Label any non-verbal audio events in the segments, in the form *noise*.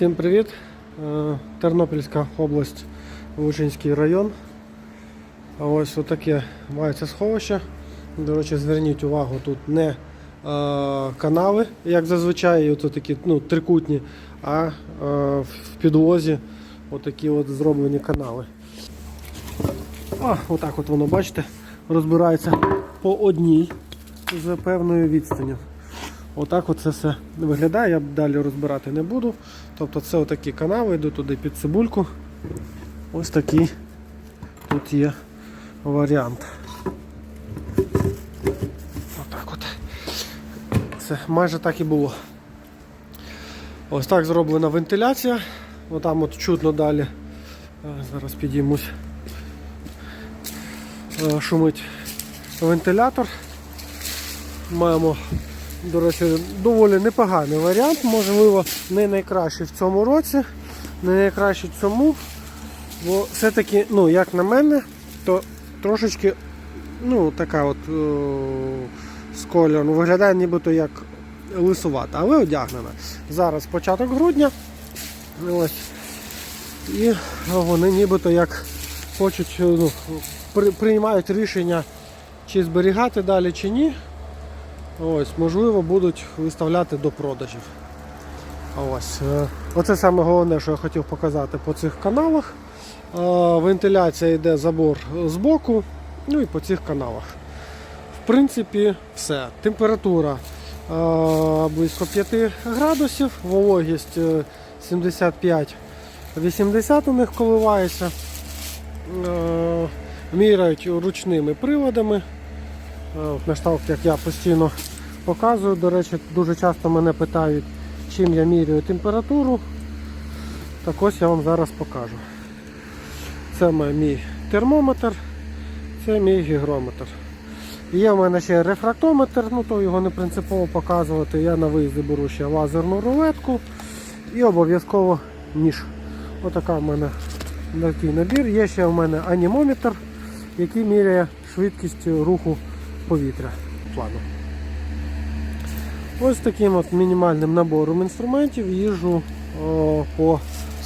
Всім привіт! Е, Тернопільська область, Лучинський район. Ось отаке мається сховище. До речі, зверніть увагу, тут не е, канави, як зазвичай, ото такі ну, трикутні, а е, в підлозі отакі от зроблені канави. А, отак от воно, бачите, розбирається по одній з певною відстанню. Отак от це все виглядає, я далі розбирати не буду. Тобто це отакі канави, йду туди під цибульку. Ось такий тут є варіант. Отак от. Це майже так і було. Ось так зроблена вентиляція. Отам от чутно далі. Зараз підіймусь. Е, Шумить вентилятор. Маємо до речі, доволі непоганий варіант, можливо, не найкращий в цьому році, не найкращий в цьому. Бо все-таки, ну, як на мене, то трошечки ну, така от з кольором виглядає нібито як лисувата, але одягнена. Зараз початок грудня. Ось. І вони нібито як хочуть, ну, при, приймають рішення, чи зберігати далі, чи ні. Ось, можливо, будуть виставляти до продажів. Ось. е, Оце саме головне, що я хотів показати по цих каналах. Е, Вентиляція йде забор з боку, ну і по цих каналах. В принципі, все. Температура е, близько 5 градусів, вологість е, 75-80 у них коливається. Міряють ручними приладами. Е, На шталк, як я постійно показую. До речі, дуже часто мене питають, чим я міряю температуру. Так ось я вам зараз покажу. Це мій термометр, це мій гігрометр. Є в мене ще рефрактометр, ну то його не принципово показувати. Я на виїзді беру ще лазерну рулетку і обов'язково ніж. Отака в мене такий набір. Є ще в мене анімометр, який міряє швидкість руху повітря плану. Ось таким от мінімальним набором інструментів їжджу по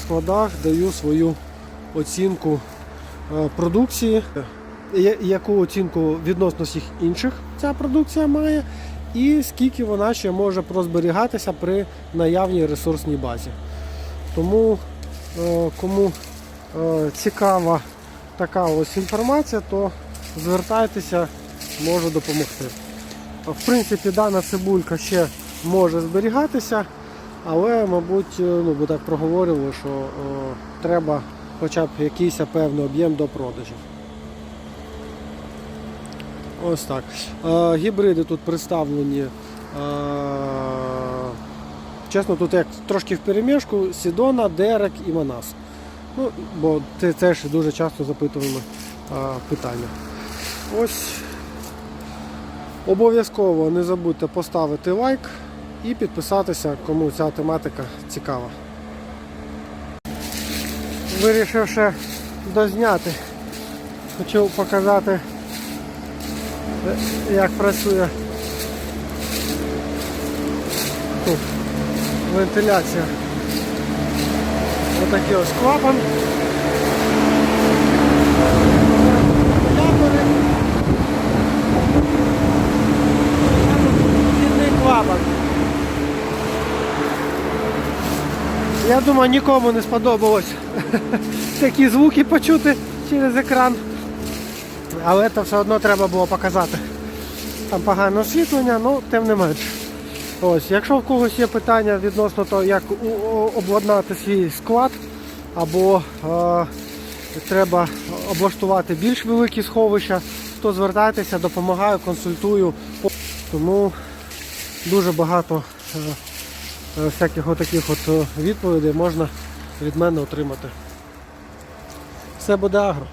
складах, даю свою оцінку е, продукції, яку оцінку відносно всіх інших ця продукція має, і скільки вона ще може прозберігатися при наявній ресурсній базі. Тому е, кому е, цікава така ось інформація, то звертайтеся, можу допомогти. В принципі, дана цибулька ще може зберігатися, але, мабуть, ну, бо так проговорили, що о, треба хоча б якийсь певний об'єм до продажів. Ось так. Е, гібриди тут представлені. Е, чесно, тут як трошки в перемішку Сідона, Дерек і Манас. Ну, бо це, це ж дуже часто запитуємо е, питання. Ось Обов'язково не забудьте поставити лайк і підписатися, кому ця тематика цікава. Вирішив ще дозняти. Хочу показати, як працює тут вентиляція. Отакий ось клапан. Я думаю, нікому не сподобалось *laughs* такі звуки почути через екран. Але це все одно треба було показати. Там погане освітлення, ну тим не менш. Ось, якщо в когось є питання відносно того, як обладнати свій склад, або е, треба облаштувати більш великі сховища, то звертайтеся, допомагаю, консультую. Тому дуже багато е, всяких отаких от е, відповідей можна від мене отримати. Все буде агро.